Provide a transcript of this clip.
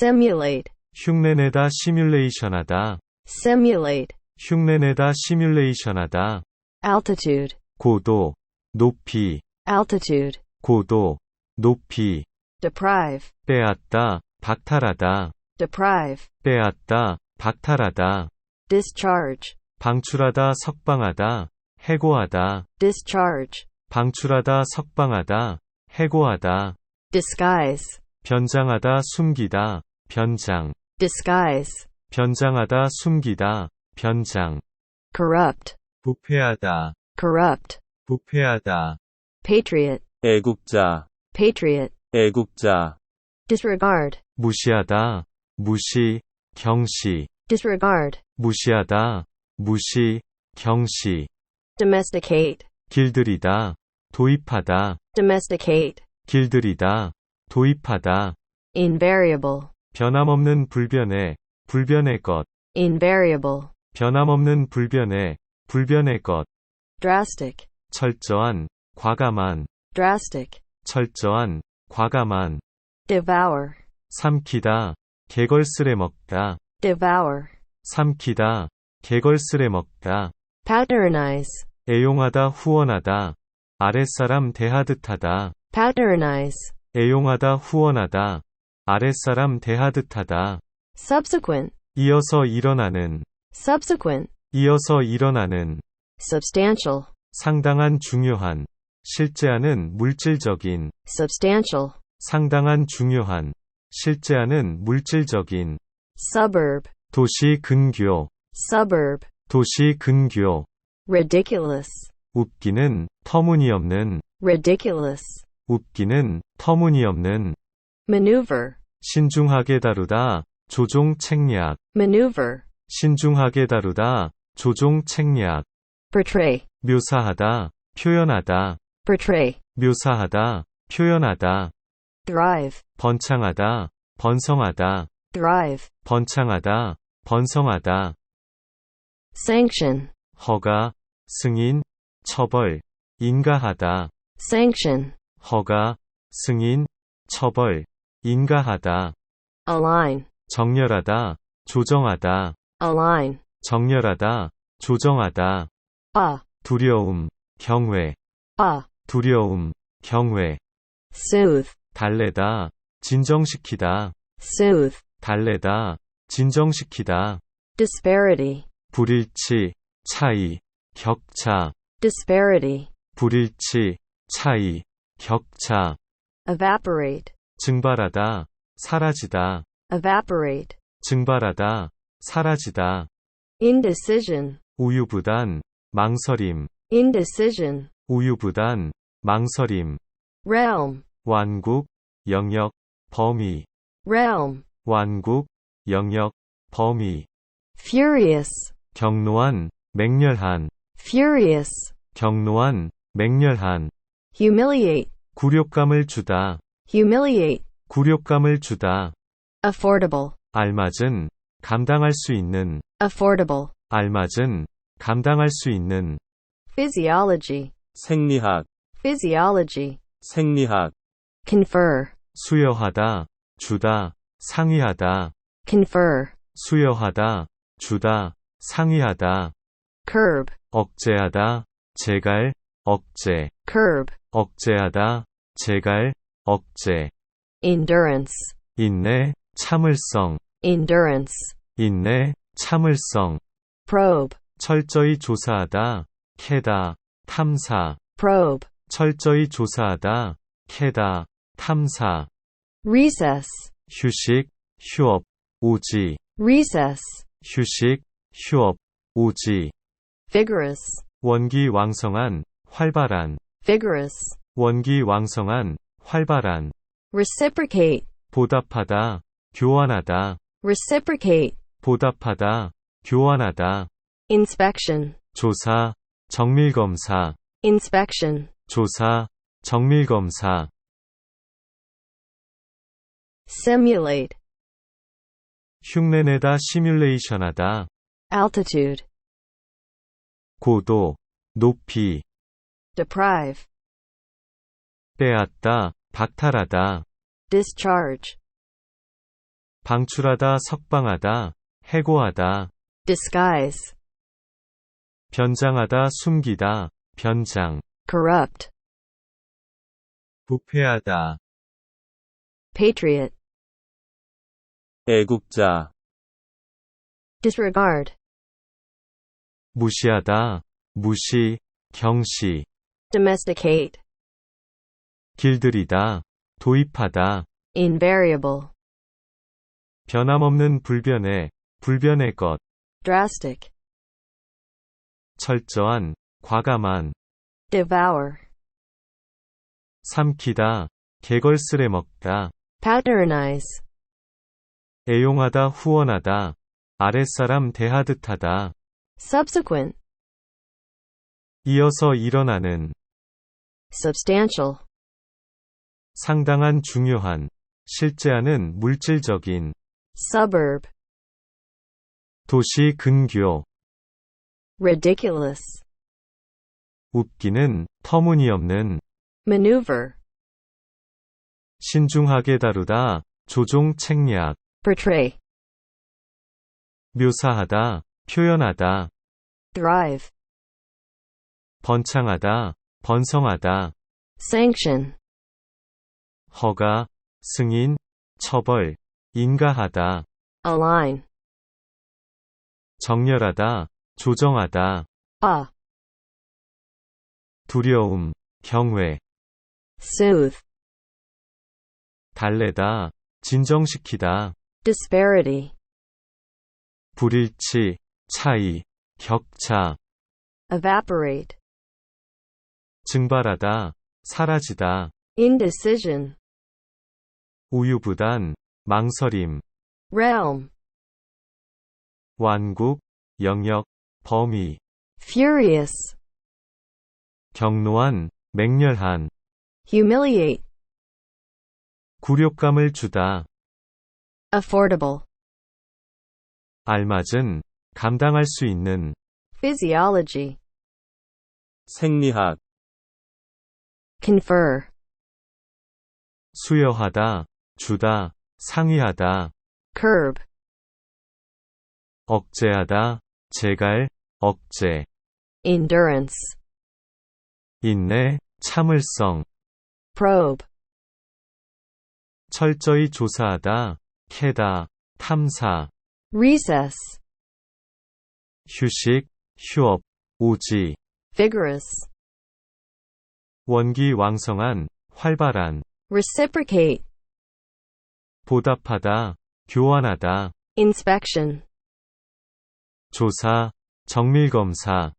simulate, 흉내내다 시뮬레이션하다. simulate, 흉내내다 시뮬레이션하다. altitude, 고도, 높이, altitude, 고도, 높이. deprive, 빼앗다, 박탈하다. Deprive, 빼앗다, 박탈하다. discharge, 방출하다, 석방하다. 해고하다. discharge, 방출하다, 석방하다. 해고하다. disguise, 변장하다, 숨기다. 변장. disguise, 변장하다, 숨기다. 변장. corrupt, 부패하다. corrupt, 부패하다. patriot, 애국자. patriot, 애국자. disregard, 무시하다. 무시. 경시. disregard, 무시하다. 무시. 경시. domesticate, 길들이다. 도입하다. domesticate, 길들이다. 도입하다. invariable, 변함없는 불변의, 불변의 것. invariable, 변함없는 불변의, 불변의 것. drastic, 철저한, 과감한, drastic, 철저한, 과감한. devour, 삼키다, 개걸스레 먹다. devour, 삼키다, 개걸스레 먹다. patronize, 애용하다, 후원하다. 아랫사람 대하듯하다. patronize, 애용하다, 후원하다. 아랫사람 대하듯하다. subsequent, 이어서 일어나는, subsequent, 이어서 일어나는. substantial, 상당한 중요한, 실제하는 물질적인, substantial, 상당한 중요한, 실제하는 물질적인, suburb, 도시 근교, suburb, 도시 근교, ridiculous, 웃기는, 터무니없는, ridiculous, 웃기는, 터무니없는, maneuver, 신중하게 다루다, 조종 책략, maneuver, 신중하게 다루다, 조종 책략, portray, 묘사하다, 표현하다, portray, 묘사하다, 표현하다, thrive, 번창하다, 번성하다, thrive, 번창하다, 번성하다, sanction, 허가, 승인, 처벌, 인가하다, sanction, 허가, 승인, 처벌, 인가하다, align, 정렬하다, 조정하다, align, 정렬하다, 조정하다, ah, 두려움, 경외, ah, 두려움, 경외, soothe, 달래다, 진정시키다, soothe, 달래다, 진정시키다, disparity, 불일치, 차이, 격차, disparity, 불일치, 차이, 격차, evaporate, 증발하다, 사라지다, evaporate, 증발하다, 사라지다, indecision, 우유부단, 망설임, indecision, 우유부단, 망설임, realm, 완국, 영역, 범위, realm, 완국, 영역, 범위, furious, 경로한, 맹렬한, furious, 경로한, 맹렬한, humiliate, 굴욕감을 주다, humiliate, 굴욕감을 주다, affordable, 알맞은, 감당할 수 있는, affordable, 알맞은, 감당할 수 있는, physiology, 생리학, physiology, 생리학, confer, 수여하다, 주다, 상의하다, confer, 수여하다, 주다, 상의하다, curb, 억제하다, 제갈, 억제, curb, 억제하다, 제갈, 억제, endurance, 인내, 참을성, endurance, 인내, 참을성, probe, 철저히 조사하다, 캐다, 탐사, probe, 철저히 조사하다, 캐다, 탐사, recess, 휴식, 휴업, 오지, recess, 휴식, 휴업, 오지, vigorous, 원기 왕성한, 활발한, vigorous, 원기 왕성한, 활발한, reciprocate, 보답하다, 교환하다, reciprocate, 보답하다, 교환하다, inspection, 조사, 정밀 검사, inspection, 조사, 정밀 검사, simulate, 흉내내다 시뮬레이션하다, altitude, 고도, 높이, deprive, 빼앗다, 박탈하다, discharge, 방출하다, 석방하다, 해고하다, disguise, 변장하다, 숨기다, 변장, corrupt, 부패하다, patriot, 애국자, disregard, 무시하다, 무시, 경시, domesticate, 길들이다, 도입하다, invariable, 변함없는 불변의, 불변의 것, drastic, 철저한, 과감한, devour, 삼키다, 개걸스레 먹다, patronize, 애용하다, 후원하다, 아랫사람 대하듯 하다, subsequent, 이어서 일어나는, substantial, 상당한 중요한, 실제하는 물질적인, suburb, 도시 근교, ridiculous, 웃기는, 터무니없는, maneuver, 신중하게 다루다, 조종 책략, portray, 묘사하다, 표현하다, thrive, 번창하다, 번성하다, sanction, 허가, 승인, 처벌, 인가하다, align, 정렬하다, 조정하다, ah, 두려움, 경외, soothe, 달래다, 진정시키다, disparity, 불일치, 차이, 격차, evaporate, 증발하다, 사라지다, indecision, 우유부단, 망설임, realm, 완국, 영역, 범위, furious, 경로한, 맹렬한, humiliate, 굴욕감을 주다, affordable, 알맞은, 감당할 수 있는, physiology, 생리학, confer, 수여하다, 주다, 상의하다, curb, 억제하다, 제갈, 억제, endurance, 인내, 참을성, probe, 철저히 조사하다, 캐다, 탐사, recess, 휴식, 휴업, 오지, vigorous, 원기 왕성한, 활발한, reciprocate, 보답하다, 교환하다, inspection, 조사, 정밀검사,